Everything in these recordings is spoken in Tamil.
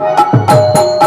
Música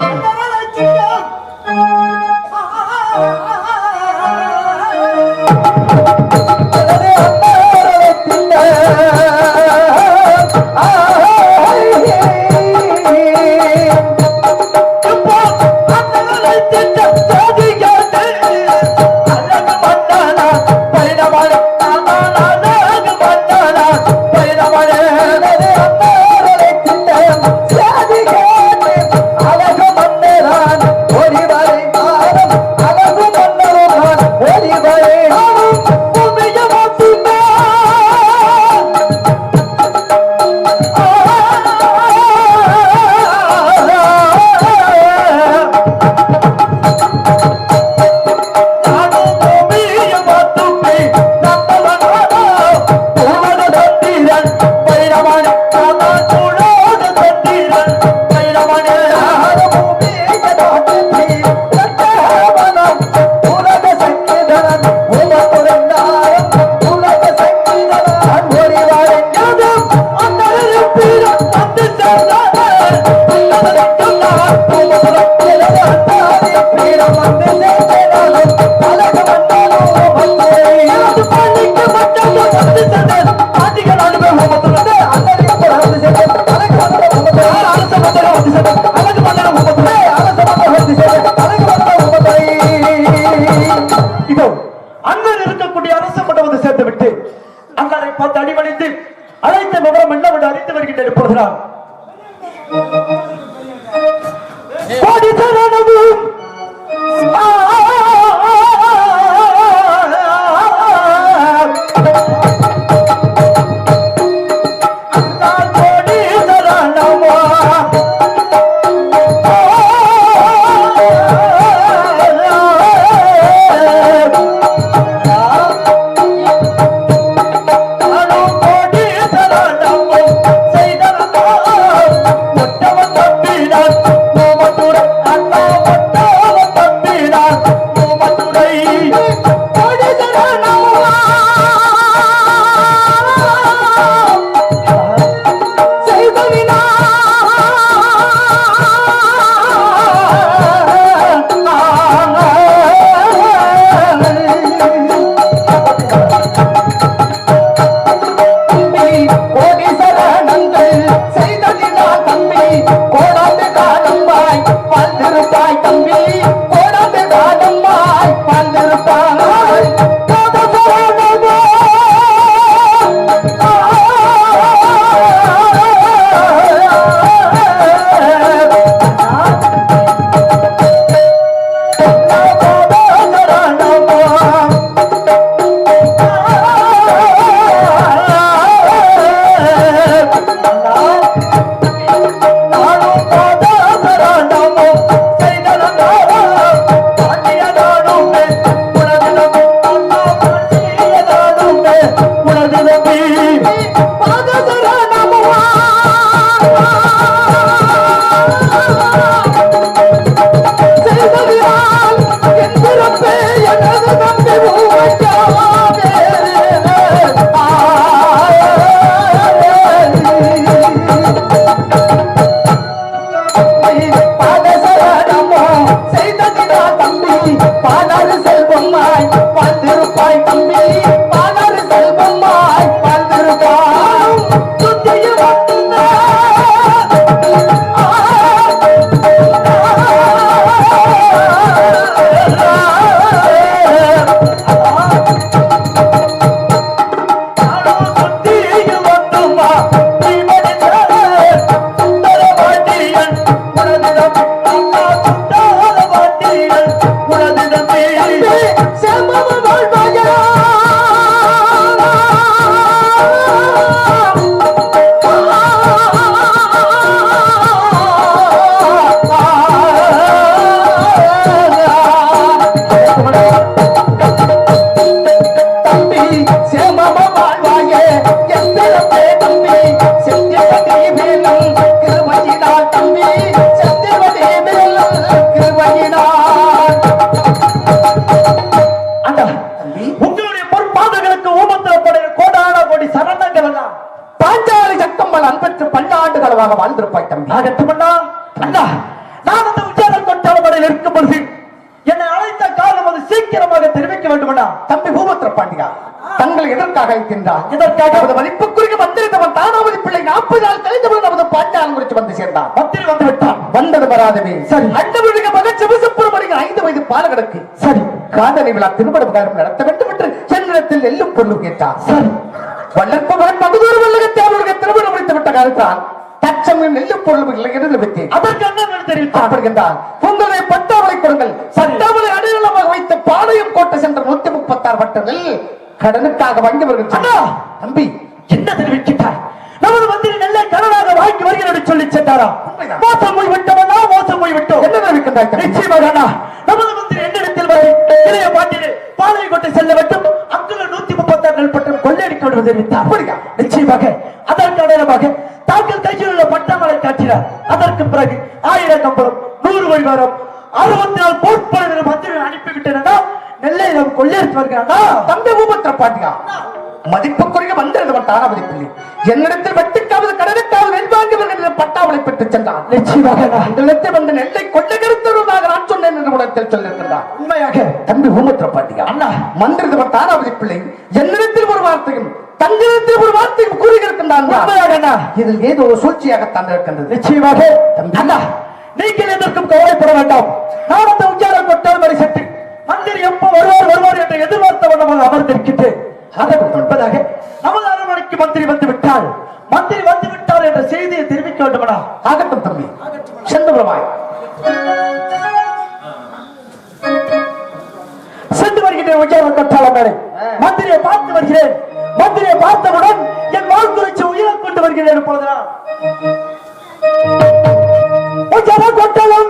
ಆ Thank you. இருக்கும் பொழுது என்னை அழைத்த காரணம் அது சீக்கிரமாக தெரிவிக்க வேண்டும் அண்ணா தம்பி பூமத்திர பாண்டியா தங்களை எதற்காக இருக்கின்றார் எதற்காக? நமது மதிப்புக்குரிய வந்திருந்தவன் தானாவதி பிள்ளை நாற்பது நாள் கழிந்தவன் நமது பாண்டியான் குறித்து வந்து சேர்ந்தான் மத்திரி வந்து விட்டான் வந்தது வராதவே. சரி. அண்டவருடைய மகன் சிவசுப்பிரமணியன் ஐந்து வயது பாலகனுக்கு சரி. காதலி விழா திருமண விகாரம் நடத்த வேண்டும் என்று என்னிடத்தில் எல்லும் பொருளும் கேட்டார். சரி. வளர்ப்பு மகன் மகுதூர் வல்லகத்தை அவருடைய திருமணம் முடித்து விட்ட காலத்தான் தச்சமும் நெல்லும் பொருளும் இல்லை என்று நிறுத்தேன் அதற்கு அண்ணன் தெரிவித்தான் அப்படின்றால் கோட்டை சென்ற நூத்தி முப்பத்தாறு வட்டங்கள் கடனுக்காக வாங்கி அண்ணா! தம்பி! என்ன தெரிவிக்கிட்டார் நமது மந்திரி நெல்லை கடனாக வாங்கி வருகிறேன் என்று சொல்லி சென்றாரா. மோசம் போய் விட்டவனா மோசம் போய் விட்டோம் என்ன தெரிவிக்கின்றாய் தம்பி? நிச்சயமாக நமது மந்திரி என்னிடத்தில் வந்து இளைய பாட்டிலே பாளையங்கோட்டை செல்ல வேண்டும். அங்குள்ள நூத்தி முப்பத்தாறு நெல் பட்டம் கொள்ளையடிக்க வேண்டும் தெரிவித்தார் அப்படியா? நிச்சயமாக. அதற்கு அடையாளமாக தாங்கள் கையில் உள்ள பட்டாமலை காட்டினார். அதற்கு பிறகு ஆயிரம் கம்பளம் நூறு வழிவாரம் அறுபத்தி நாலு போர்ப்படைகளை மந்திரி அனுப்பிவிட்டேனா நெல்லையிடம் கொள்ளையடித்து தம்பி பூபத்திர பாண்டியா மதிப்புக்குரிய வந்திருந்தவன் தானாவதி பிள்ளை. என்னிடத்தில் வெட்டுக்காவது கடனுக்காவது வருகின்ற பட்டாவளை பெற்று சென்றான். நிச்சயமாக. உங்களிடத்தில் வந்து நெல்லை கொள்ளையடித்தவர்களாக நான் சொன்னேன் என்று உலகத்தில் சொல்லியிருக்கின்றான் உண்மையாக. தம்பி பூமத்திர பாண்டியா அண்ணா. மந்திரிதவர் தானாவதி பிள்ளை. என்னிடத்தில் ஒரு வார்த்தையும் தங்களிடத்தில் ஒரு வார்த்தையும் அண்ணா. இதில் ஏதோ ஒரு சூழ்ச்சியாகத்தான் இருக்கின்றது. நிச்சயமாக. நீங்கள் எதற்கும் கவலைப்பட வேண்டாம். நான் அந்த உச்சார கொட்டால் வரை சென்று மந்திரி எப்ப வருவார் வருவார் என்று எதிர்பார்த்த வண்ணமாக அமர்ந்திருக்கின்றேன் அதற்கு முன்பதாக நமது அரண்மனைக்கு மந்திரி வந்து விட்டால் மந்திரி வந்து விட்டார் என்ற செய்தியை தெரிவிக்க வேண்டுமடா ஆகட்டும் தம்பி. சென்று சென்று வருகிறேன் உச்சார கொட்டாளம் மேலே மந்திரியை பார்த்து வருகிறேன். மந்திரியை பார்த்தவுடன் என் வாழ் குறிச்சு உயிரை கொண்டு வருகிறேன் பொழுதுதான் உச்சார கொட்டாளம்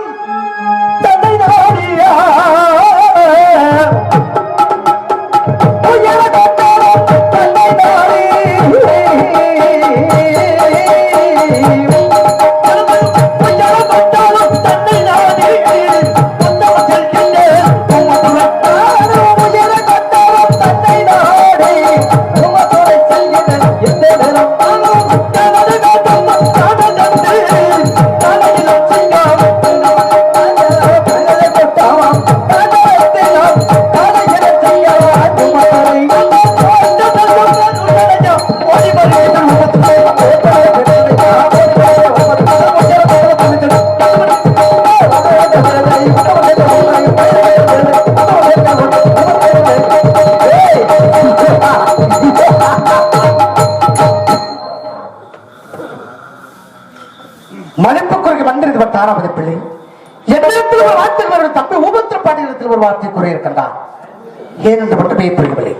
ஏன் புரியவில்லை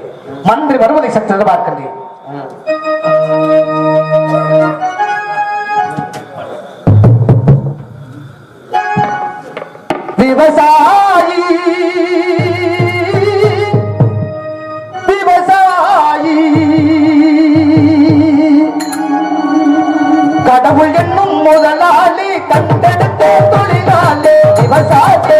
மந்திரி வருவதை சற்று எதிர்பார்க்கின்றேன். விவசாயி விவசாயி கடவுள் என்னும் முதலாளி கண்டெடுத்த தொழிலாளி விவசாயி.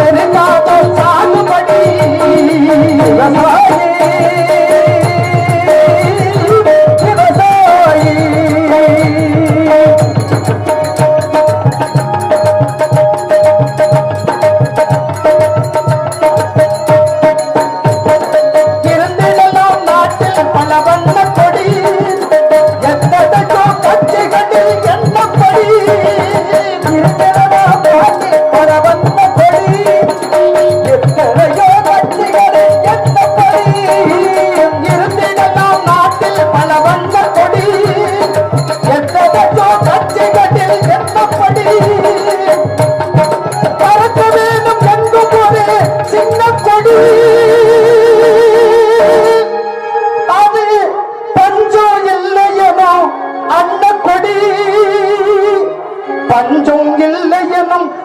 memang